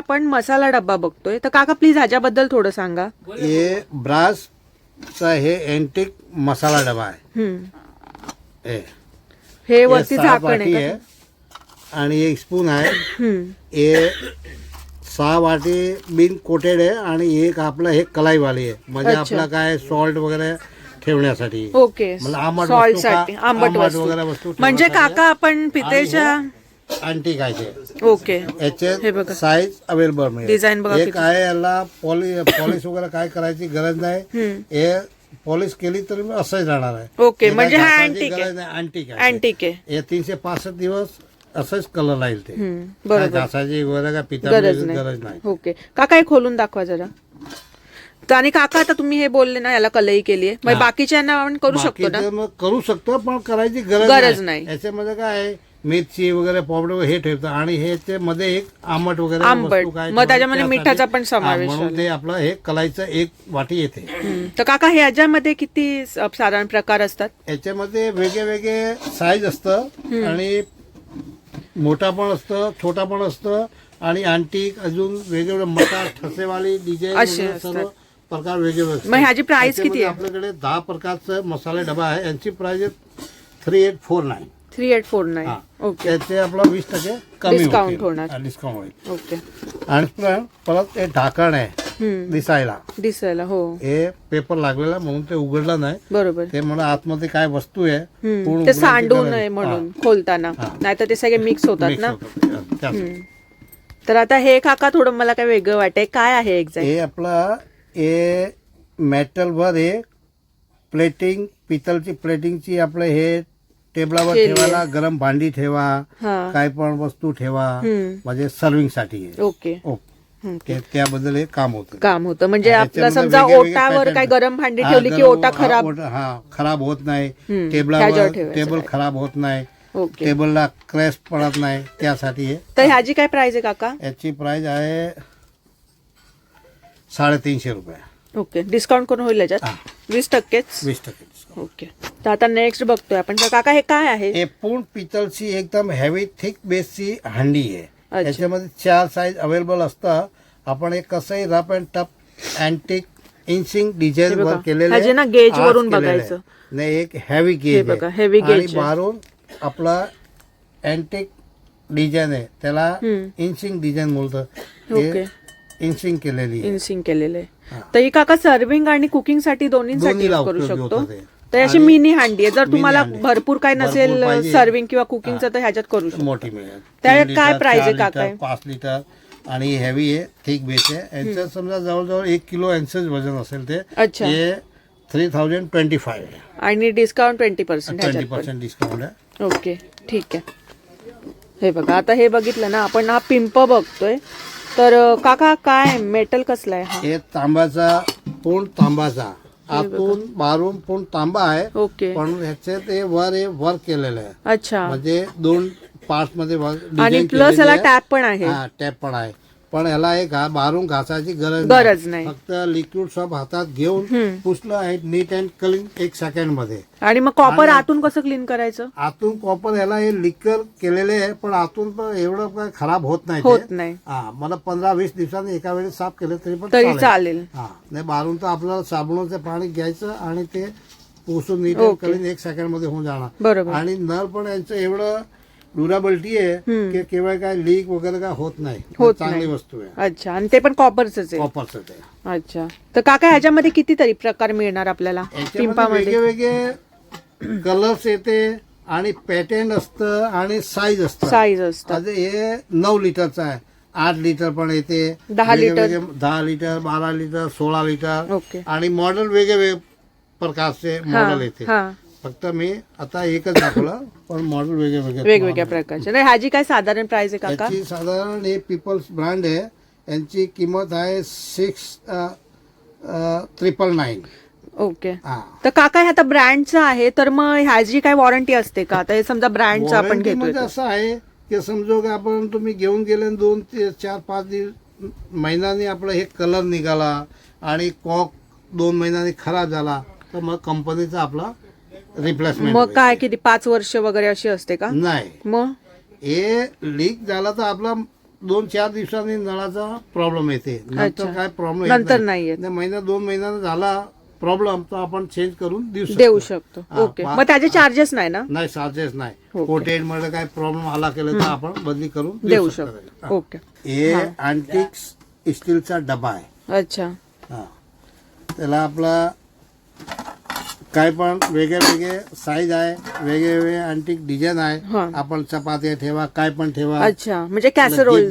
आपण मसाला डब्बा बघतोय. तर काका प्लीज ह्याच्याबद्दल थोडं सांगा. हे ब्रासचा हे अँटिक मसाला डबा आहे. हम्म. हे. हे हे वरती सहा झाकण वाटी आहे आहे. का आणि एक स्पून आहे. हम्म. हे सहा वाटी बिन कोटेड आहे आणि एक आपलं हे कलाईवाली आहे. म्हणजे अच्छा. आपलं काय सॉल्ट वगैरे ठेवण्यासाठी. ओके. मला आंबट सॉल्ट का- साठी आंबट आंबट वगैरे वस्तू वस्तू म्हणजे ठेवण्यासाठी. काका आपण पितेच्या आहे ते? ओके. हे याचे बघा. साईज अवेलेबल मिळेल Design बघा एक किती. आहे याला पॉलिश पॉलिश वगैरे काय करायची गरज नाही. हम्म. हे पॉलिश केली तरी मी असंच राहणार आहे. ओके, हे काय म्हणजे हा antique आहे. गरज नाही, आहे. अँटिक आहे. हे तीनशे पासष्ट दिवस असंच कलर राहील ते. हम्म, काय बरोबर. घासायची वगैरे काय गरज पिताची नाही. गरज नाही. ओके. काका हे खोलून दाखवा जरा. तर आणि काका आता तुम्ही हे बोलले ना याला कलई केली आहे. मग हा. बाकीच्यांना आपण करू शकतो ना? बाकीचं मग करू शकतो पण करायची गरज गरज नाही. याच्यामध्ये काय आहे? मिरची वगैरे पावडर वगैरे हे ठेवतं आणि ह्याच्या मध्ये एक आंबट वगैरे आंबट. वस्तू काय मग त्याच्यामध्ये मिठाचा पण समावेश हा, म्हणून ते आपलं हे कलाईचं एक वाटी येते हम्म. तर काका हे याच्यामध्ये किती स- साधारण प्रकार असतात याच्यामध्ये वेगळे वेगळे साईज असतं आणि मोठा पण असतं छोटा पण असतं आणि आंटीक अजून वेगवेगळे मटा ठसेवाली डिझाईन असे वगैरे सर्व असतात. प्रकार वेगवेगळे असतात. मग ह्याची प्राइस किती त्याच्यामध्ये आहे आपल्याकडे दहा प्रकारचं मसाले डबा आहे यांची price three eight four nine three eight four nine. Okay त्याचे आपला वीस टक्के कमी होतील. होणार. हा, डिस्काउंट होईल ओके आणि पण परत ते ढाकण आहे हम्म. दिसायला दिसायला हो हे पेपर लागलेला म्हणून ते उघडलं नाही बरोबर ते म्हणून आतमध्ये काय वस्तू आहे हम्म. पूर्ण ते सांडू नये. म्हणून खोलताना हा. नाहीतर ते सगळे मिक्स होतात Mix ना होतं. तर आता हे काका थोडं मला काय वेगळं वाटतंय काय आहे एक्झॅक्ट हे आपलं हे मेटलवर हे प्लेटिंग पितलची प्लेटिंगची आपलं हे टेबलावर केली आहे. ठेवायला गरम भांडी ठेवा हा काय पण वस्तू ठेवा हम्म. म्हणजे सर्विंगसाठी आहे. ओके ओ, हम्म. ते- त्याबद्दल हे काम होतं काम होतं म्हणजे आपलं याच्यामध्ये समजा वेगळे- वेगळे ओटावर pattern काय गरम भांडी हा, ठेवली की गरम- ओटा हा, खराब ओटा- हा खराब होत नाही हम्म. ह्याच्यावर टेबलावर ठेवायचं टेबल. खराब होत नाही ओके टेबलला क्रॅश पडत नाही त्यासाठी हे तर ह्याची काय प्राइस आहे काका याची प्राइस आहे साडेतीनशे रुपये ओके डिस्काउंट करून होईल याच्यात. वीस टक्केच वीस टक्के. ओके तर आता नेक्स्ट बघतोय आपण तर काका हे काय आहे हे पूर्ण पितलची एकदम हेवी थिक बेसची हंडी आहे अच्छा. याच्यामध्ये चार साईज अवेलेबल असतं आपण एक कसंही rough and tough antique inching design. वर केलेले ना आज वरून. बघायचं. नाही एक हेवी गेज बघा, gauge आहे. बाहेरून आपला अँटिक डिझाईन आहे त्याला. इंचिंग डिझाईन बोलतं इंचिंग केलेली इन्सिंग केलेलं आहे. तर ही काका सर्विंग आणि कुकिंगसाठी दोन्हीसाठी करू शकतो. तर अशी आणि मिनी हांडी आहे. जर mini तुम्हाला हांडी. भरपूर काय भरपूर नसेल पाहिजे. सर्विंग किंवा कुकिंगचं तर ह्याच्यात करू शकतो. मोठी मिळेल. त्याला तीन काय लिटर, price आहे चार काका? लिटर, पाच लिटर आणि हेवी आहे थिक बेस आहे. यांचं समजा जवळजवळ एक किलो यांचंच वजन असेल ते अच्छा. हे थ्री थाउजंड ट्वेंटी फाय आणि डिस्काउंट ट्वेंटी पर्सेंट ट्वेंटी ह्याच्यात पर्सेंट डिस्काउंट आहे. ओके ठीक आहे. हे बघा आता हे बघितलं ना आपण हा पिंप बघतोय. तर अं, काका काय मेटल कसला आहे हा? हे तांब्याचा पूर्ण तांबाचा. आतून बाहेरून पूर्ण तांबा आहे. ओके. पण ह्याचे ते वर हे वर्क केलेलं आहे. अच्छा. म्हणजे दोन पार्टमध्ये work- आणि design प्लस केलेली याला आहे. टॅप पण आहे. हा टॅप पण आहे. पण याला एक बाहेरून घासायची गरज गरज नाही. फक्त लिक्विड सब हातात घेऊन. पुसलं आहे नीट अँड क्लीन एक सेकंडमध्ये आणि मग कॉपर आतून कसं क्लीन करायचं आतून कॉपर याला हे लिक्कर केलेले आहे पण आतून पण एवढं काय खराब होत नाही होत. नाही हा मला पंधरा वीस दिवसांनी एका वेळेस साफ केलं तरी पण तरी चालेल. हा नाही बाहेरून तर आपल्याला साबणाचं पाणी घ्यायचं आणि ते पुसून नीट अँड. क्लीन एक सेकंडमध्ये होऊन जाणार आणि नळ पण यांचं एवढं ड्युराबिलिटी आहे. की केव्हा काय लीक वगैरे काय होत नाही. होत चांगली नाही. वस्तू आहे. अच्छा. आणि ते पण कॉपरच आहे. कॉपरचं ते अच्छा. तर काका ह्याच्यामध्ये कितीतरी प्रकार मिळणार आपल्याला? याच्यामध्ये पिंपामध्ये? वेगळे वेगळे कलर्स येते आणि पॅटर्न असतं आणि साईज असतं. साईज असतात आता हे नऊ लिटरचं आहे. आठ लिटर पण येते. दहा लिटर. दहा लिटर बारा लिटर सोळा लिटर ओके. आणि मॉडेल वेगळे वेगळे प्रकारचे मॉडेल येते. हा. फक्त मी आता एकच दाखवलं पण मॉडेल वेगळे वेगळे वेगवेगळ्या प्रकारचे. नाही ह्याची काय साधारण प्राइस आहे काका? याची साधारण हे पीपल्स ब्रँड आहे. यांची किंमत आहे सिक्स ट्रिपल नाईन ओके हा. तर काका हे आता ब्रँडचं आहे तर मग ह्याची काय वॉरंटी असते का? आता हे समजा ब्रँडचं आपण Warranty घेतोय म्हणजे तर. असं आहे की समजो की आपण तुम्ही घेऊन गेले आणि दोन ते चार पाच दिवस महिन्यांनी आपलं हे कलर निघाला आणि कॉक दोन महिन्यांनी खराब झाला तर मग कंपनीचा आपला रिप्लेसमेंट मग काय किती पाच वर्ष वगैरे अशी असते का? नाही. मग? हे लीक झाला तर आपला दोन चार दिवसांनी नळाचा प्रॉब्लेम येते. नंतर. काय प्रॉब्लेम नंतर नाही. येत. महिना दोन महिन्यानं झाला प्रॉब्लेम तर आपण चेंज करून देऊ शकतो. देऊ शकतो. हा, ओके पा- मग त्याचे चार्जेस नाही ना? नाही चार्जेस नाही. कोटेडमध्ये काय प्रॉब्लेम आला केलं तर आपण बदली करून देऊ शकतो. शकतो. हा. ओके हे अँटिक्स स्टीलचा डबा आहे. अच्छा. हा. त्याला आपला काय पण वेगळे वेगळे साईज आहे वेगळे वेगळे अँटिक डिझाईन. आहे आपण चपात्या ठेवा काय पण ठेवा. अच्छा म्हणजे कॅसरोल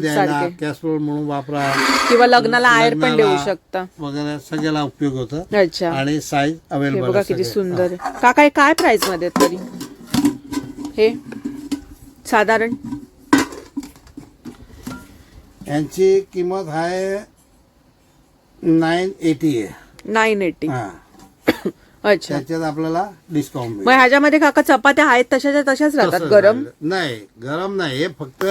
कॅसरोल म्हणून वापरा. किंवा लग्नाला आयर पण देऊ शकता. वगैरे सगळ्याला उपयोग होतं. अच्छा. आणि साईज अवेलेबल बघा किती सुंदर काका हे काय प्राइसमध्ये तरी? हे? साधारण? यांची किंमत आहे नाईन एटी आहे. नाईन एटी हा. अच्छा त्याच्यात आपल्याला डिस्काउंट मग ह्याच्यामध्ये काका चपात्या आहेत तशाच्या तशाच राहतात गरम नाही गरम नाही हे फक्त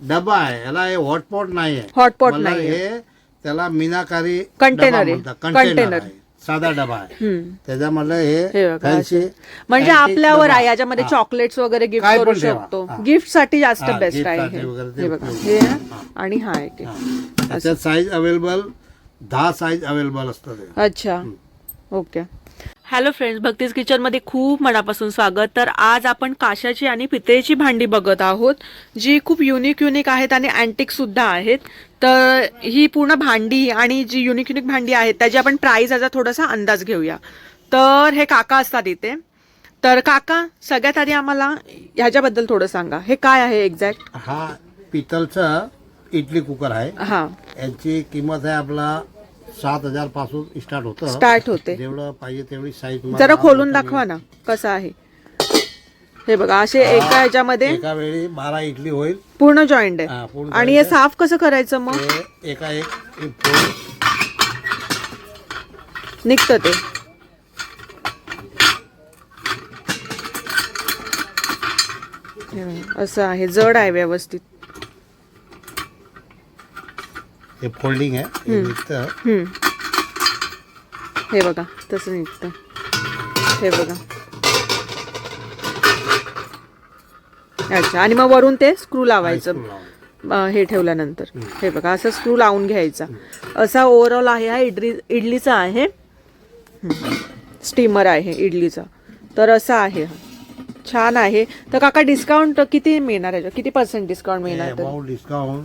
डबा आहे याला हे हॉटपॉट नाही आहे हॉटपॉट मला नाही हे त्याला मीनाकारी Container डबा आहे. Container. साधा डबा आहे हम्म. त्याच्यामधलं हे हे बघा, फॅन्सी म्हणजे आपल्यावर. आहे याच्यामध्ये हा. चॉकलेट्स वगैरे गिफ्ट काय करू पण ठेवा. शकतो हा. गिफ्टसाठी जास्त हा, बेस्ट gift आहे साठी हे. वगैरे ते हे बघा उपयोग. हे आहे हा. आणि हा एक आहे. त्याच्यात साईज अवेलेबल दहा साईज अवेलेबल असतात हे. अच्छा ओके हॅलो फ्रेंड्स भक्तीज किचनमध्ये खूप मनापासून स्वागत. तर आज आपण काशाची आणि पितळेची भांडी बघत आहोत जी खूप युनिक युनिक आहेत आणि अँटिक सुद्धा आहेत. तर ही पूर्ण भांडी आणि जी युनिक युनिक भांडी आहेत त्याची आपण प्राईस याचा थोडासा अंदाज घेऊया. तर हे काका असतात इथे. तर काका सगळ्यात आधी आम्हाला ह्याच्याबद्दल थोडं सांगा. हे काय आहे एक्झॅक्ट हा पितलचा इडली कुकर आहे. हा. यांची किंमत आहे आपला सात हजारपासून स्टार्ट होतं. स्टार्ट होते. जेवढं पाहिजे तेवढी साईज जरा खोलून दाखवा ना कसं आहे. हे बघा असे एका ह्याच्यामध्ये एका वेळी बारा इडली होईल. पूर्ण जॉईंट आहे. पूर्ण आणि हे साफ कसं करायचं मग? एका एक एक फोड. निघतं ते. हे बघा, असं आहे जड आहे व्यवस्थित. हे फोल्डिंग आहे हे निघतं. हम्म. हे बघा तसं निघतं. हे बघा. अच्छा आणि मग वरून ते स्क्रू लावायचं. screw लावायचं. अं, हे ठेवल्यानंतर. हे बघा असं स्क्रू लावून घ्यायचा. असा ओव्हरऑल आहे हा इडली इडलीचा आहे. स्टीमर आहे इडलीचा. तर असा आहे हा. छान आहे. तर काका डिस्काउंट किती मिळणार आहे किती पर्सेंट डिस्काउंट मिळणार तर डिस्काउंट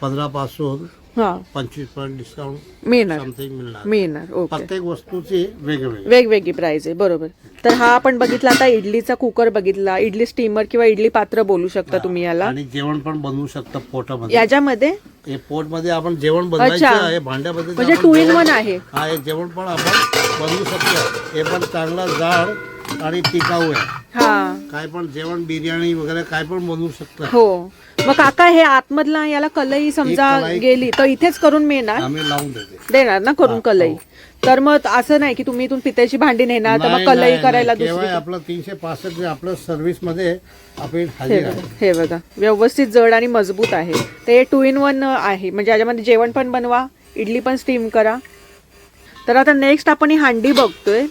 पंधरा पासून हा. पंचवीसपर्यंत डिस्काउंट मिळणार. समथिंग मिळणार. मिळणार ओके प्रत्येक वस्तूची वेगवेगळी. वेगवेगळी प्राइस आहे बरोबर. तर हा आपण बघितला आता इडलीचा कुकर बघितला इडली स्टीमर किंवा इडली पात्र बोलू शकता तुम्ही याला. आणि जेवण पण बनवू शकतं पोटामध्ये. याच्यामध्ये? हे पोटमध्ये आपण जेवण बनवायचं अच्छा. हे भांड्यामध्ये म्हणजे आपण टू इन जेवण- वन आहे. हा हे जेवण पण आपण बनवू शकतो. हे पण चांगला जाड आणि टिकाऊ आहे. हा. काय पण जेवण बिर्याणी वगैरे काय पण बनवू शकतं. हो. मग काका हे आतमधला याला कलई समजा कलई- गेली तर इथेच करून मिळणार? आम्ही लावून देते. देणार ना करून कलई? हो. तर मग असं नाही की तुम्ही इथून पित्याची भांडी नेणार तर मग नाही, कलई नाही, करायला नाही. दुसरी आपलं तीनशे पासष्ट आपलं सर्व्हिसमध्ये आपण हे हजर बघा आहे. हे बघा. व्यवस्थित जड आणि मजबूत आहे. ते टू इन वन आहे. म्हणजे याच्यामध्ये जेवण पण बनवा इडली पण स्टीम करा. तर आता नेक्स्ट आपण ही हांडी बघतोय.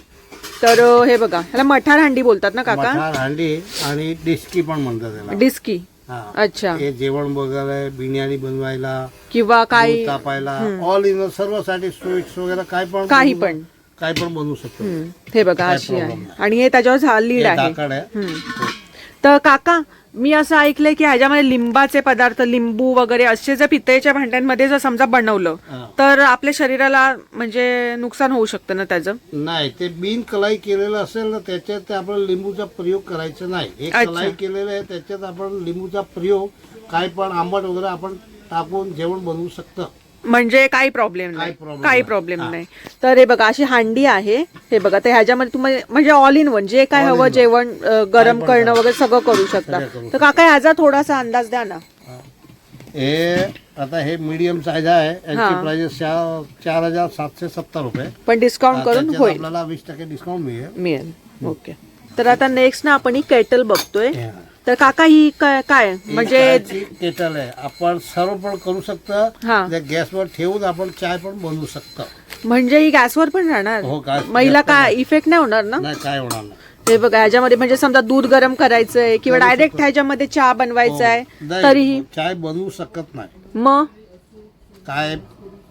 तर हे बघा ह्याला मठार हांडी बोलतात ना काका? मठार हांडी आणि डिस्की पण म्हणतात त्याला. डिस्की? हा. अच्छा. हे जेवण वगैरे बिर्याणी बनवायला किंवा दूध तापायला ऑल इन सर्वसाठी स्वीट्स वगैरे काय पण काही बनवू- पण. काय पण बनवू शकतो. हम्म, हे बघा काय अशी आहे. नाही. आणि हे त्याच्यावर लीड हे आहे. दाखड आहे. हम्म. तर काका मी असं ऐकलंय की ह्याच्यामध्ये लिंबाचे पदार्थ लिंबू वगैरे असे जर पितळेच्या भांड्यांमध्ये जर समजा बनवलं. तर आपल्या शरीराला म्हणजे नुकसान होऊ शकतं ना त्याचं नाही ते बिन कलाई केलेलं असेल ना त्याच्यात ते आपण लिंबूचा प्रयोग करायचा नाही एक अच्छा. कलाई केलेलं आहे त्याच्यात आपण लिंबूचा प्रयोग काय पण आंबट वगैरे आपण टाकून जेवण बनवू शकतो म्हणजे काही प्रॉब्लेम नाही. काही problem काही नाही. प्रॉब्लेम. नाही. तर हे बघा अशी हांडी आहे. हे बघा तर ह्याच्यामध्ये तुम्हाला म्हणजे ऑल इन वन जे काय All in हवं one. जेवण अ, गरम पण करणं करा. वगैरे सगळं करू शकता. सगळं करू तर काका ह्याचा थोडासा अंदाज द्या ना. हे. आता हे मीडियम साईज आहे. हा. यांची प्राइस चार हजार सातशे सत्तर रुपये. पण डिस्काउंट करून त्याच्यात होईल. आपल्याला वीस टक्के डिस्काउंट मिळेल. मिळेल. ओके. तर आता नेक्स्ट ना आपण ही केटल बघतोय. हे. तर काका ही काय? काय म्हणजे केटल आहे. आपण सर्व पण करू शकतो. हा. त्या गॅसवर ठेवून आपण चाय पण बनवू शकतो. म्हणजे ही गॅसवर पण राहणार? हो, gas- महिला gas काय इफेक्ट नाही होणार ना? नाही काय होणार नाही. हे बघा ह्याच्यामध्ये म्हणजे समजा दूध गरम करायचंय किंवा करू डायरेक्ट शकतो. ह्याच्यामध्ये चहा बनवायचा आहे हो. नाही, तरीही. चाय बनवू शकत नाही. मग? काय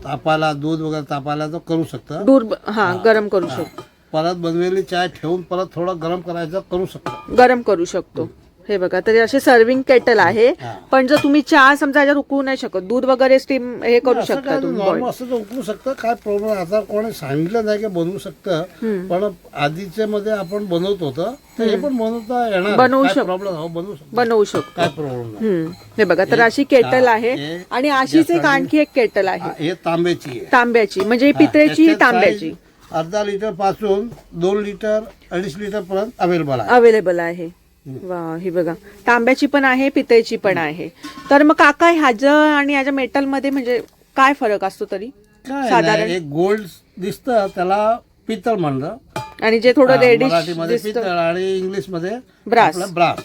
तापाला दूध वगैरे तापाला तर करू शकतं. दूर हा गरम करू शकतो. परत बनवेली चाय ठेवून परत थोडं गरम करायचं करू शकतो. गरम करू शकतो. हे बघा तरी असे सर्विंग केटल आहे. हा. पण जर तुम्ही चहा समजा याच्यात उकळू नाही शकत दूध वगैरे स्टीम हे करू असं शकता काय तुम्ही नॉर्मल boil. असं तर उकळू शकतं काय प्रॉब्लेम आता कोणी सांगितलं नाही की बनवू शकतं हम्म. पण आधीच्या मध्ये आपण बनवत होतं तर हे पण बनवता येणार. बनवू प्रॉब्लेम हो बनवू शकतो. बनवू शकतो. काय प्रॉब्लेम नाही. हम्म. हे बघा तर अशी केटल आहे हे आणि अशीच एक आणखी एक केटल आहे. हा, तांब्याची आहे. तांब्याची म्हणजे ही हा, ही त्याच्यात तांब्याची. size अर्धा लिटरपासून दोन लिटर अडीच लिटर पर्यंत अवेलेबल आहे. अवेलेबल आहे. वा ही बघा. तांब्याची पण आहे पितळेची पण आहे. तर मग काका ह्याचं आणि ह्याच्या मेटलमध्ये म्हणजे काय फरक असतो तरी? काय साधारण? नाही, एक गोल्ड दिसतं त्याला पितळ म्हणलं. आणि जे थोडं मराठीमध्ये पितळ आणि इंग्लिशमध्ये Brass. आपलं ब्रास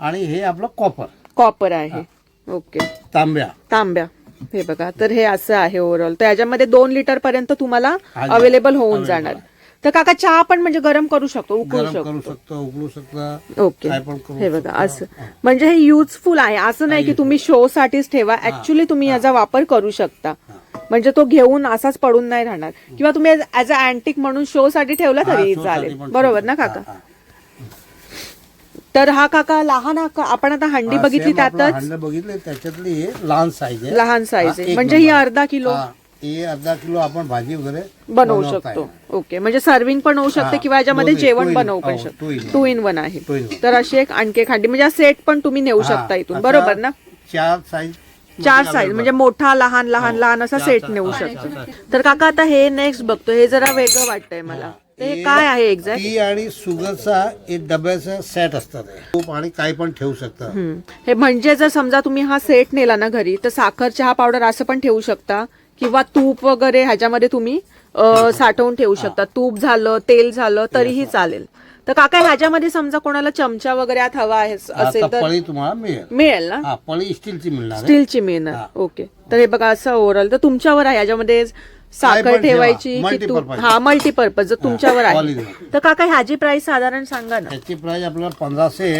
आणि हे आपलं कॉपर कॉपर आहे. ओके तांब्या. तांब्या. हे बघा तर हे असं आहे ओव्हरऑल तर याच्यामध्ये दोन लिटर पर्यंत तुम्हाला. अवेलेबल होऊन जाणार. तर काका चहा पण म्हणजे गरम करू शकतो उकळू गरम करू शकतो. उकळू शकतो ओके. काय पण करू हे बघा शकतो. असं. म्हणजे हे युजफुल आहे. असं नाही की तुम्ही शो साठीच ठेवा. ऍक्च्युली तुम्ही याचा वापर करू शकता. म्हणजे तो घेऊन असाच पडून नाही राहणार. किंवा तुम्ही ऍज अ अँटिक म्हणून शो साठी ठेवला हा, तरी show साठी चालेल. पण बरोबर ना. काका? हा, हा. तर हा काका लहान हा का- आपण आता हंडी हा, बघितली same आपलं त्यातच? हांडं बघितले त्याच्यातली हे लहान साईज आहे. लहान साईज हा, एक म्हणजे ही. अर्धा किलो. हा, हे अर्धा किलो आपण भाजी वगैरे बनवू शकतो. ओके. म्हणजे सर्विंग पण होऊ शकते हा, किंवा याच्यामध्ये जेवण बनवू पण शकतो. टू इन वन आहे. तर अशी एक आणखी हंडी म्हणजे सेट पण तुम्ही नेऊ शकता इथून. बरोबर ना? चार साईज चार साईज म्हणजे मोठा लहान लहान हो, लहान असा सेट नेऊ शकतो. तर काका आता हे नेक्स्ट बघतो. हे जरा वेगळं वाटतंय मला. ते हे काय आहे एक्झॅक्ट टी आणि शुगरचा एक डब्याचा सेट असतात. तूप आणि काही पण ठेवू शकतं. हे म्हणजे जर समजा तुम्ही हा सेट नेला ना घरी तर साखर चहा पावडर असं पण ठेवू शकता. किंवा तूप वगैरे ह्याच्यामध्ये तुम्ही साठवून ठेवू शकता. तूप झालं तेल झालं तरीही चालेल. तर काका ह्याच्यामध्ये समजा कोणाला चमचा वगैरे आत हवा आहे असेल तर पळी तुम्हाला मिळेल. मिळेल ना? हा पळी स्टीलची मिळणार आहे. स्टीलची मिळणार. ओके. तर हे बघा असं ओव्हरऑल तर तुमच्यावर आहे याच्यामध्ये साखर पण ठेवा. ठेवायची की तू Multipurpose. हा मल्टीपर्पज जर तुमच्यावर आहे. तर काका ह्याची प्राइस साधारण सांगा ना. त्याची प्राइस आपल्याला पंधराशे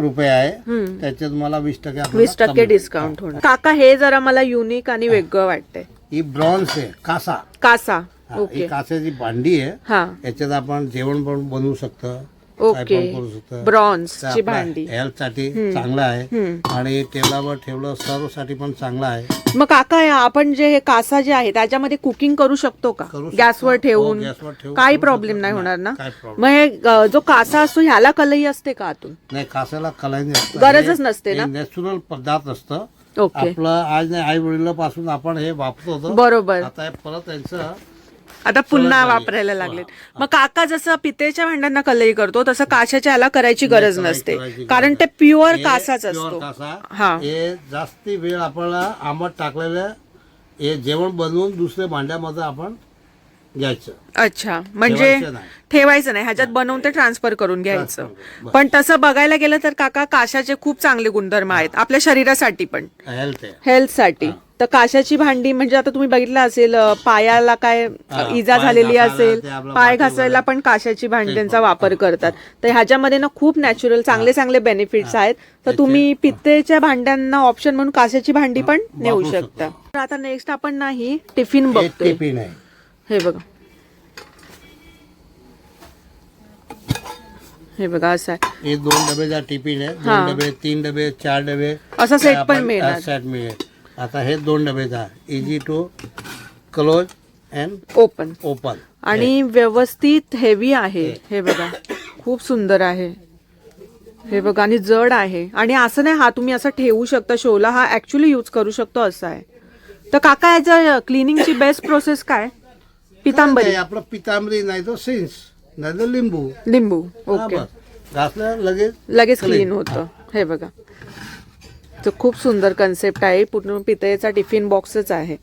रुपये आहे. हम्म. त्याचे तुम्हाला वीस टक्के आपल्याला वीस टक्के कमी. डिस्काउंट होणार. काका हे जरा मला युनिक आणि वेगळं वाटतंय. ही ब्रॉन्झ आहे कासा. कासा. हा, ही ओके कासाची भांडी आहे. हा. याच्यात आपण जेवण पण बनवू शकतो. ओके शकतो ब्रॉन्झची भांडी. हेल्थसाठी चांगलं आहे. आणि टेबलावर ठेवलं सर्वसाठी पण चांगलं आहे. मग काका आपण जे हे कासा जे आहे त्याच्यामध्ये कुकिंग करू शकतो का? करू शकतो. गॅसवर ठेवून हो, गॅसवर ठेवून काही करू प्रॉब्लेम शकतो. नाही होणार ना? काय problem. मग हे अ, जो कासा असतो ह्याला कलई असते का आतून नाही कासाला असतं. गरजच हे- नसते ना? हे नॅचरल पदार्थ असतं. ओके आपलं आज नाही आई वडिलापासून आपण हे वापरत होतो. बरोबर. आता हे परत त्यांचं आता पुन्हा. वापरायला लागलेत. मग काका जसं पितेच्या भांड्यांना कलई करतो तसं काशाच्या याला करायची गरज नसते. कारण ते प्युअर कासाच असतो. हा. हे जास्ती वेळ आपल्याला आंबट टाकलेलं हे जेवण बनवून दुसऱ्या भांड्यामध्ये आपण घ्यायचं. अच्छा म्हणजे ठेवायचं नाही. ठेवायचं नाही ह्याच्यात बनवून ते ट्रान्सफर करून घ्यायचं. पण तसं बघायला गेलं तर काका काशाचे खूप चांगले गुणधर्म आहेत आपल्या शरीरासाठी पण. हेल्थ आहे. हेल्थसाठी तर काशाची भांडी म्हणजे आता तुम्ही बघितलं असेल अ, पायाला काय अ, हा, इजा पाय झालेली घासायला असेल ते आपलं पाय वाटी घासायला वगैरे. पण काशाची भांड्यांचा वापर करतात. तर ह्याच्यामध्ये ना खूप नॅचरल चांगले चांगले बेनिफिट्स आहेत. तर त्याचे- तुम्ही पित्तेच्या भांड्यांना ऑप्शन म्हणून काशाची भांडी पण नेऊ वापरू शकता. तर आता नेक्स्ट आपण नाही टिफिन हे बघतोय. टिफिन आहे. हे बघा. हे बघा असं आहे. हे दोन डबेचा टिफिन आहे. हा. दोन डबे तीन डबे चार डबे. असा सेट पण आपण- मिळणार. हा, सेट मिळेल. आता हे दोन डबेचा easy to close and open open आणि व्यवस्थित हेवी आहे. हे. बघा. खूप सुंदर आहे. हे बघा आणि जड आहे. आणि असं नाही हा तुम्ही असं ठेवू शकता. शोला हा ऍक्च्युली यूज करू शकतो असं आहे. तर काका याचं क्लिनिंगची बेस्ट प्रोसेस काय? पितांबरी. आपलं पितांबरी नाही तर सिन्स नाही तर लिंबू. लिंबू हा, ओके. बस. घासलं लगेच लगेच. क्लीन होतं. हे बघा. तर खूप सुंदर कन्सेप्ट आहे. पूर्ण पितळेचा टिफिन बॉक्सच आहे.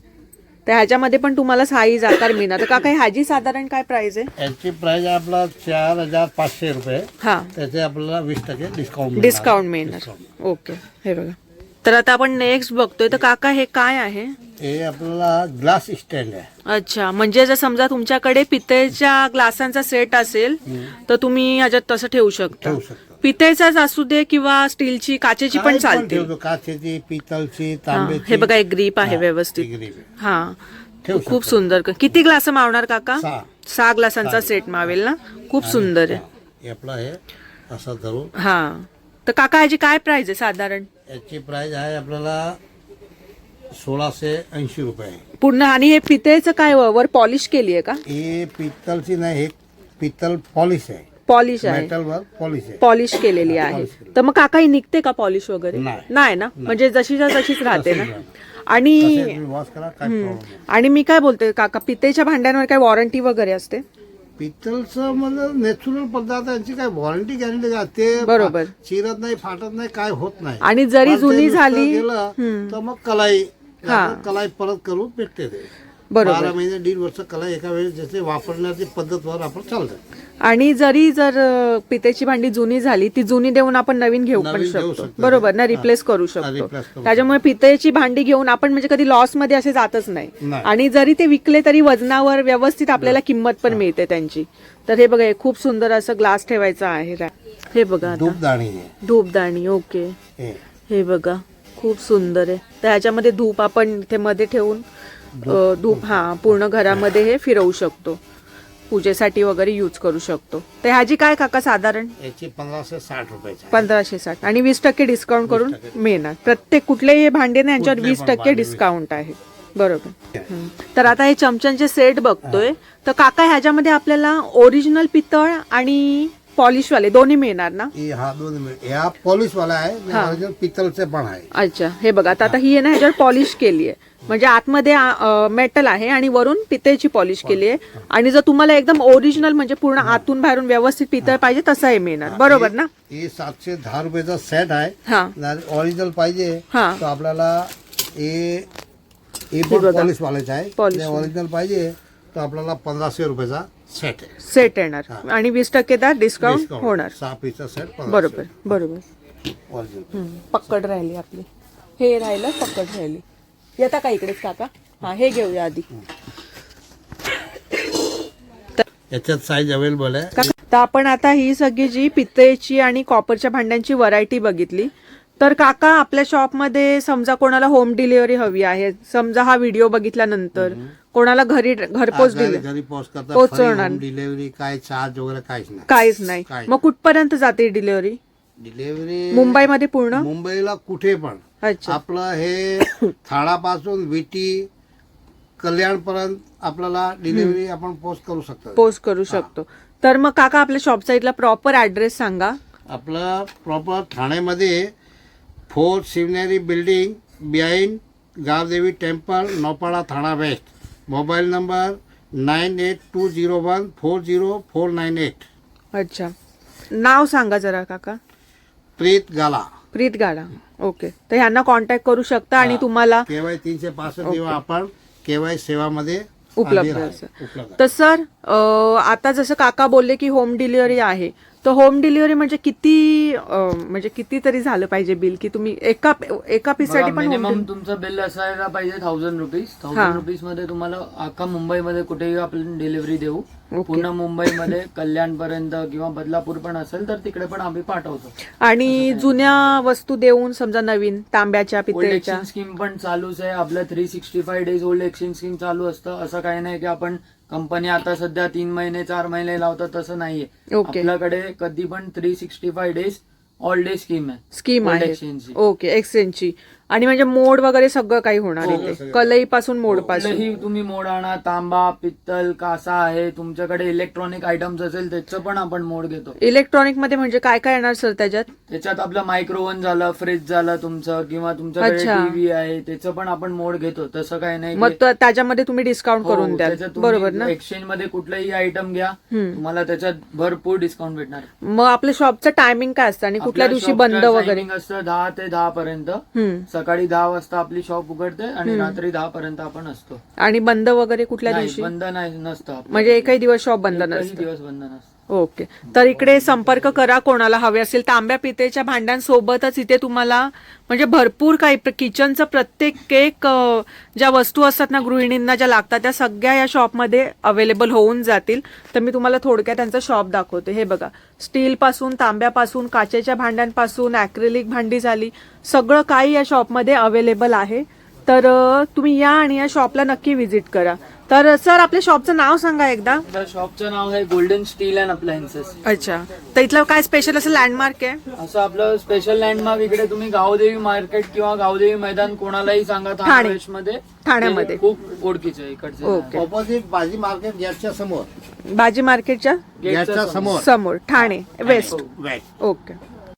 तर ह्याच्यामध्ये पण तुम्हाला साईज आकार मिळणार. तर काका ह्याची साधारण काय प्राइस आहे? याची प्राइस आपला चार हजार पाचशे रुपये. हा. त्याचे आपल्याला वीस टक्के डिस्काउंट डिस्काउंट मिळणार. ओके हे बघा. तर आता आपण नेक्स्ट बघतोय. तर काका हे काय आहे? हे आपल्याला ग्लास स्टँड आहे. अच्छा म्हणजे जर समजा तुमच्याकडे पितळेच्या ग्लासांचा सेट असेल तर तुम्ही ह्याच्यात तसं ठेवू शकता. ठेवू शकतो. पितळेचाच असू दे किंवा स्टीलची काचेची पण चालते ठेवतो. काचेची पितलची हा, तांब्याची. हे बघा एक ग्रीप आहे हा, व्यवस्थित. आहे. हा. ठेवू खूप शकतो. सुंदर. किती ग्लास मावणार काका? सहा. सहा ग्लासांचा सेट मावेल ना? खूप सुंदर आहे. हा, आपलं हे असं धरून. हा. तर काका याची काय प्राइस आहे साधारण? याची प्राइस आहे आपल्याला सोळाशे ऐंशी रुपये. पूर्ण आणि हे पितळेचं काय वर पॉलिश केली आहे का? हे पित्तलची नाही हे पित्तल पॉलिश आहे. पॉलिश आहे. पॉलिश आहे. पॉलिश केलेली आहे. केलेली. तर मग काका ही निघते का पॉलिश वगैरे? नाही. नाही ना? म्हणजे जशीच्या तशीच राहते ना. आणि तसे तुम्ही वॉश करा काय प्रॉब्लेम नाही. आणि मी काय बोलते काका पितेच्या भांड्यांवर काय वॉरंटी वगैरे असते? पित्तलचं म्हणजे नॅचरल पदार्थांची काय वॉरंटी गॅरंटी काय ते बरोबर. चिरत नाही फाटत नाही काय होत नाही. आणि जरी पण ते जुनी नुसतं झाली गेलं. तर मग कलाई हा. आपण कलाई परत करून भेटते ते. बरोबर. बारा महिने दीड वर्ष कलाई एका वेळेस जसे वापरण्याची पद्धतवर आपण चालतं. आणि जरी जर अ, पितेची भांडी जुनी झाली ती जुनी देऊन आपण नवीन घेऊ पण नवीन घेऊ शकतो. शकतो. बरोबर ना. रिप्लेस करू शकतो. replace करू त्याच्यामुळे पितेची भांडी घेऊन आपण म्हणजे कधी लॉसमध्ये असे जातच नाही. नाही. आणि जरी ते विकले तरी वजनावर व्यवस्थित आपल्याला किंमत पण मिळते त्यांची. तर हे बघा हे खूप सुंदर असं ग्लास ठेवायचं आहे. हे बघा आता. धूपदाणी आहे. धूपदाणी ओके हे. हे बघा. खूप सुंदर आहे. तर ह्याच्यामध्ये धूप आपण इथे मध्ये ठेवून धूप? हा पूर्ण घरामध्ये हे फिरवू शकतो. पूजेसाठी वगैरे यूज करू शकतो. तर ह्याची काय काका साधारण? याची पंधराशे साठ रुपयाची आहे. पंधराशे साठ. आणि वीस टक्के डिस्काउंट करून मिळणार. प्रत्येक कुठलेही भांडे ना यांच्यावर वीस टक्के डिस्काउंट आहे. बरोबर. तर आता हे चमच्यांचे सेट बघतोय. तर काका ह्याच्यामध्ये आपल्याला ओरिजिनल पितळ आणि पॉलिश वाले दोन्ही मिळणार ना? हे हा दोन मिनिट ह्या पॉलिश वाला आहे हा. पित्तलचे पण आहे. अच्छा हे बघा आता आता ही. आहे ना ह्याच्यावर पॉलिश केली आहे. म्हणजे आतमध्ये मेटल आहे आणि वरून पितळची पॉलिश केली आहे. आणि जर तुम्हाला एकदम ओरिजिनल म्हणजे पूर्ण आतून बाहेरून व्यवस्थित पितळ पाहिजे तसं हे. मिळणार बरोबर ना? हे सातशे दहा रुपयाचा सेट आहे. हा. ऑरिजिनल पाहिजे हा. तर आपल्याला हे हे बघा. पॉलिश वालायचं आहे. Polish ऑरिजिनल पाहिजे तर आपल्याला पंधराशे रुपयाचा सेट सेट येणार. आणि वीस टक्के त्यात डिस्काउंट. होणार. सहा पीसचा सेट बरोबर बरोबर. हम्म, पक्कड राहिली आपली. हे राहिलं पक्कड राहिली. येता का इकडेच काका? हा हे घेऊया आधी. याच्यात साईज अवेलेबल आहे. काका, तर आपण आता ही सगळी जी पितळेची आणि कॉपरच्या भांड्यांची व्हरायटी बघितली. तर काका आपल्या शॉपमध्ये समजा कोणाला होम डिलिव्हरी हवी आहे समजा हा व्हिडिओ बघितल्यानंतर कोणाला घरी घरपोच घरी दिले. घरी पोहोचवणार. करता डिलिव्हरी काय चार्ज वगैरे काहीच नाही. काहीच नाही. मग कुठपर्यंत जाते डिलिव्हरी डिलिव्हरी मुंबईमध्ये पूर्ण? मुंबईला कुठे पण. अच्छा. आपलं हे थाळापासून विटी कल्याणपर्यंत आपल्याला डिलिव्हरी आपण पोस्ट करू शकतो. पोस्ट करू शकतो. तर मग काका आपल्या शॉप साईडला प्रॉपर ऍड्रेस सांगा. आपलं प्रॉपर ठाण्यामध्ये four Shivneri building behind Gavdevi temple Naupada Thana west mobile number nine eight two zero one four zero four nine eight. अच्छा। नाव सांगा जरा काका. प्रीत गाला. प्रीत गाडा ओके. तर ह्यांना कॉन्टॅक्ट करू शकता आणि तुम्हाला केवाय तीनशे पासष्ट दिवस आपण केवाय सेवामध्ये उपलब्ध. असेल. उपलब्ध आहे. तर सर अं, आता जसं काका बोलले की होम डिलिव्हरी आहे. तर होम डिलिव्हरी म्हणजे किती अं, म्हणजे किती तरी झालं पाहिजे बिल? की तुम्ही एका एका पीससाठी पण home मिनिमम delivery- तुमचं बिल असायला पाहिजे थाउजंड रुपीज हा. थाउजंड रुपीजमध्ये तुम्हाला अख्खा मुंबईमध्ये कुठेही आपण डिलिव्हरी देऊ. पूर्ण मुंबईमध्ये कल्याण पर्यंत किंवा बदलापूर पण असेल तर तिकडे पण आम्ही पाठवतो. आणि जुन्या वस्तू देऊन समजा नवीन तांब्याच्या ओल्ड पितळेच्या. एक्सचेंज स्कीम पण चालूच आहे. आपलं three sixty five days old exchange scheme चालू असतं. असं काही नाही की आपण कंपनी आता सध्या तीन महिने चार महिने लावतात तसं नाहीये. ओके. आपल्याकडे कधी पण three sixty five days all day scheme आहे स्कीम आहे. exchange ची. ओके एक्सचेंजची आणि म्हणजे मोड वगैरे सगळं काही होणार हो, इथे. कलई पासून मोडपासून कुठलंही तुम्ही मोड आणा तांबा पित्तल कासा आहे तुमच्याकडे इलेक्ट्रॉनिक आयटम्स असेल त्याचं पण आपण मोड घेतो. इलेक्ट्रॉनिकमध्ये म्हणजे काय काय येणार सर त्याच्यात? त्याच्यात आपलं मायक्रोवन झालं फ्रीज झालं तुमचं किंवा तुमच्याकडे अच्छा. टीव्ही आहे त्याचं पण आपण मोड घेतो. तसं काही नाही मग की- त- त्याच्यामध्ये तुम्ही डिस्काउंट हो, करून द्याल. त्याच्यात तुम्ही बरोबर ना? एक्सचेंजमध्ये कुठलाही आयटम घ्या हम्म. तुम्हाला त्याच्यात भरपूर डिस्काउंट भेटणार. मग आपल्या शॉपचं टायमिंग काय असतं आणि कुठल्या आपल्या दिवशी shopचं बंद वगैरे? timing असतं दहा ते दहा पर्यंत. हम्म. सकाळी दहा वाजता आपली शॉप उघडते आणि रात्री दहा पर्यंत आपण असतो. आणि बंद वगैरे कुठल्या नाही, दिवशी? बंद नाही नसतं आपलं. म्हणजे एकही दिवस शॉप बंद एकही नसतं. दिवस बंद नसतं. ओके. तर इकडे संपर्क करा कोणाला हवे असेल. तांब्या पितेच्या भांड्यांसोबतच इथे तुम्हाला म्हणजे भरपूर काही प्र- किचनचं प्रत्येक केक ज्या वस्तू असतात ना गृहिणींना ज्या लागतात त्या सगळ्या या शॉपमध्ये अवेलेबल होऊन जातील. तर मी तुम्हाला थोडक्यात त्यांचं शॉप दाखवते. हे बघा. स्टीलपासून तांब्यापासून काचेच्या भांड्यांपासून ॲक्रिलिक भांडी झाली. सगळं काही या शॉपमध्ये अवेलेबल आहे. तर तुम्ही या आणि या शॉपला नक्की व्हिजिट करा. तर सर आपल्या शॉपचं नाव सांगा एकदा. शॉपचं नाव आहे गोल्डन स्टील अँड अप्लायन्सेस अच्छा. तर इथलं काय स्पेशल असं लँडमार्क आहे? असं आपलं स्पेशल लँडमार्क इकडे तुम्ही गावदेवी मार्केट किंवा गावदेवी मैदान कोणालाही सांगा ठाणे. मध्ये ठाण्यामध्ये. खूप ओळखीचं आहे इकडचे. ओके. ऑपोजिट भाजी मार्केट गॅसच्या समोर. भाजी मार्केटच्या गेटच्या गॅसच्या समोर. समोर. ठाणे. West west okay.